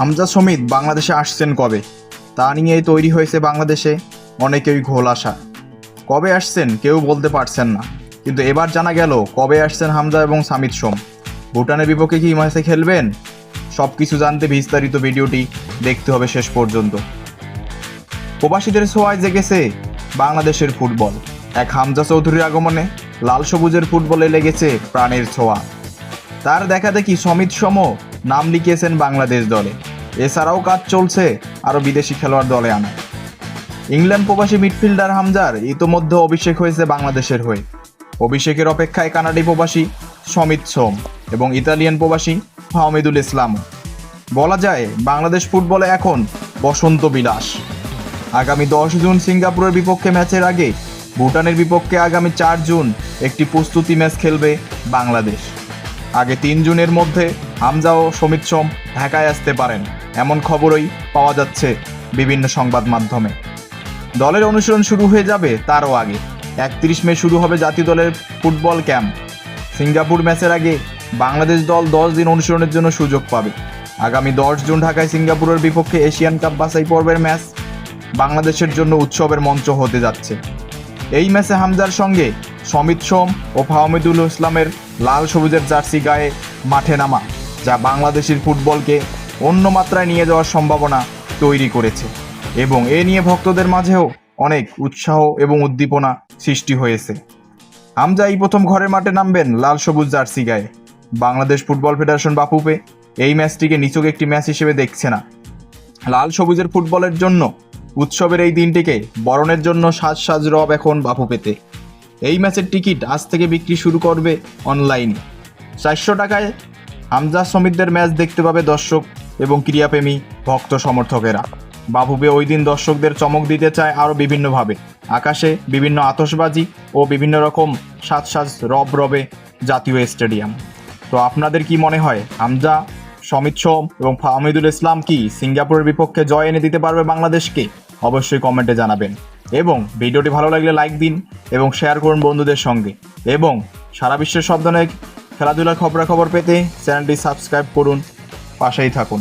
হামজা সমিত বাংলাদেশে আসছেন কবে? তা নিয়েই তৈরি হয়েছে বাংলাদেশে অনেকেই ঘোল আসা কবে আসছেন কেউ বলতে পারছেন না। কিন্তু এবার জানা গেল কবে আসছেন হামজা এবং সামিত সোম। ভুটানের বিপক্ষে কি ম্যাচে খেলবেন? সব কিছু জানতে বিস্তারিত ভিডিওটি দেখতে হবে শেষ পর্যন্ত। প্রবাসীদের ছোঁয়ায় জেগেছে বাংলাদেশের ফুটবল। এক হামজা চৌধুরীর আগমনে লাল সবুজের ফুটবলে লেগেছে প্রাণের ছোঁয়া। তার দেখা দেখি সমিত সম নাম লিখিয়েছেন বাংলাদেশ দলে। এছাড়াও কাজ চলছে আরও বিদেশি খেলোয়াড় দলে আনা। ইংল্যান্ড প্রবাসী মিডফিল্ডার হামজার ইতোমধ্যে অভিষেক হয়েছে বাংলাদেশের হয়ে। অভিষেকের অপেক্ষায় কানাডি প্রবাসী সমিত সোম এবং ইতালিয়ান প্রবাসী ফাহমিদুল ইসলাম। বলা যায়, বাংলাদেশ ফুটবলে এখন বসন্ত বিলাস। আগামী দশ জুন সিঙ্গাপুরের বিপক্ষে ম্যাচের আগে ভুটানের বিপক্ষে আগামী চার জুন একটি প্রস্তুতি ম্যাচ খেলবে বাংলাদেশ। আগে তিন জুনের মধ্যে হামজা ও সমিত সোম ঢাকায় আসতে পারেন। এমন খবরই পাওয়া যাচ্ছে বিভিন্ন সংবাদ মাধ্যমে। দলের অনুশীলন শুরু হয়ে যাবে তারও আগে। একত্রিশ মে শুরু হবে জাতীয় দলের ফুটবল ক্যাম্প। সিঙ্গাপুর ম্যাচের আগে বাংলাদেশ দল দশ দিন অনুশীলনের জন্য সুযোগ পাবে। আগামী দশ জুন ঢাকায় সিঙ্গাপুরের বিপক্ষে এশিয়ান কাপ বাছাই পর্বের ম্যাচ বাংলাদেশের জন্য উৎসবের মঞ্চ হতে যাচ্ছে। এই ম্যাচে হামজার সঙ্গে সমিত সোম ও ফাহমিদুল ইসলামের লাল সবুজের জার্সি গায়ে মাঠে নামা। যা বাংলাদেশের ফুটবলকে অন্য মাত্রায় নিয়ে যাওয়ার সম্ভাবনা তৈরি করেছে। এবং এ নিয়ে ভক্তদের মাঝেও অনেক উৎসাহ এবং উদ্দীপনা সৃষ্টি হয়েছে। হামজা এই প্রথম ঘরের মাঠে নামবেন লাল সবুজ জার্সি গায়ে। বাংলাদেশ ফুটবল ফেডারেশন বাপুপে এই ম্যাচটিকে নিচক একটি ম্যাচ হিসেবে দেখছে না। লাল সবুজের ফুটবলের জন্য, উৎসবের এই দিনটিকে বরণের জন্য সাজ সাজ রব এখন বাপু পেতে এই ম্যাচের টিকিট আজ থেকে বিক্রি শুরু করবে অনলাইনে। চারশো টাকায় হামজা শ্রমিকদের ম্যাচ দেখতে পাবে দর্শক এবং ক্রীড়াপ্রেমী ভক্ত সমর্থকেরা। বাবুবে ওই দিন দর্শকদের চমক দিতে চায় আরও বিভিন্নভাবে। আকাশে বিভিন্ন আতসবাজি ও বিভিন্ন রকম সাজ সাজ রব রবে জাতীয় স্টেডিয়াম। তো আপনাদের কি মনে হয় হামজা সমিত সোম এবং ফাহমিদুল ইসলাম কি সিঙ্গাপুরের বিপক্ষে জয় এনে দিতে পারবে বাংলাদেশকে? অবশ্যই কমেন্টে জানাবেন। এবং ভিডিওটি ভালো লাগলে লাইক দিন এবং শেয়ার করুন বন্ধুদের সঙ্গে। এবং সারা বিশ্বের সব ধরনের খেলাধুলার খবরাখবর পেতে চ্যানেলটি সাবস্ক্রাইব করুন পাশেই থাকুন।